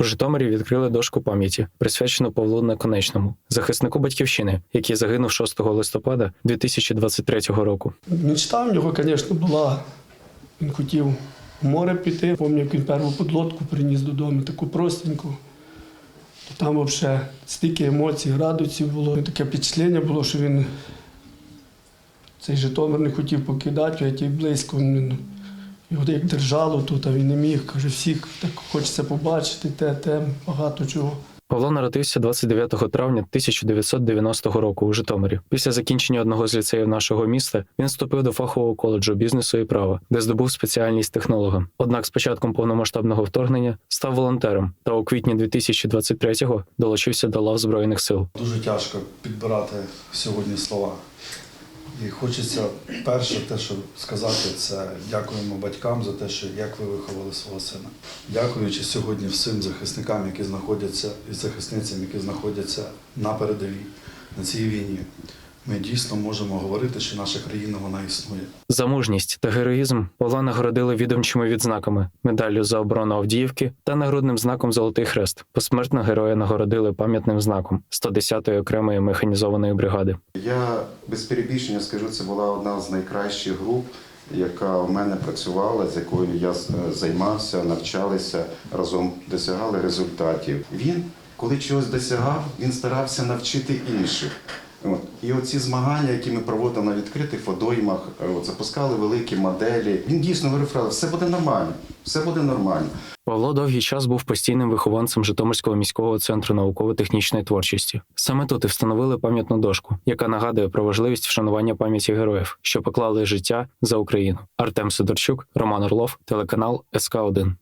У Житомирі відкрили дошку пам'яті, присвячену Павлу Наконечному, захиснику батьківщини, який загинув 6 листопада 2023 року. Мечта в нього, звісно, була. Він хотів в море піти. Пам'ятаю, як він першу подлодку приніс додому, таку простеньку. Там взагалі стільки емоцій, градусів було. Таке впечатлення було, що він цей Житомир не хотів покидати, а ті близько. Він, його як держало тут, а він не міг. Каже, всіх так хочеться побачити, те, те, багато чого. Павло народився 29 травня 1990 року у Житомирі. Після закінчення одного з ліцеїв нашого міста він вступив до фахового коледжу бізнесу і права, де здобув спеціальність технолога. Однак з початком повномасштабного вторгнення став волонтером та у квітні 2023-го долучився до лав збройних сил. Дуже тяжко підбирати сьогодні слова. І хочеться перше те, що сказати, це дякуємо батькам за те, що як ви виховали свого сина. Дякуючи сьогодні всім захисникам, які знаходяться, і захисницям, які знаходяться на передовій, на цій війні. Ми дійсно можемо говорити, що наша країна вона існує. За мужність та героїзм Павла нагородили відомчими відзнаками, медаллю за оборону Авдіївки та нагрудним знаком Золотий Хрест. Посмертно героя нагородили пам'ятним знаком 110-ї окремої механізованої бригади. Я без перебільшення скажу, це була одна з найкращих груп, яка в мене працювала, з якою я е, займався, навчалися разом, досягали результатів. Він, коли чогось досягав, він старався навчити інших. От. І оці змагання, які ми проводили на відкритих водоймах, е, от, запускали великі моделі. Він дійсно говорив, все буде нормально, все буде нормально. Павло довгий час був постійним вихованцем Житомирського міського центру науково-технічної творчості. Саме тут і встановили пам'ятну дошку, яка нагадує про важливість вшанування пам'яті героїв, що поклали життя за Україну. Артем Сидорчук, Роман Орлов, телеканал СК 1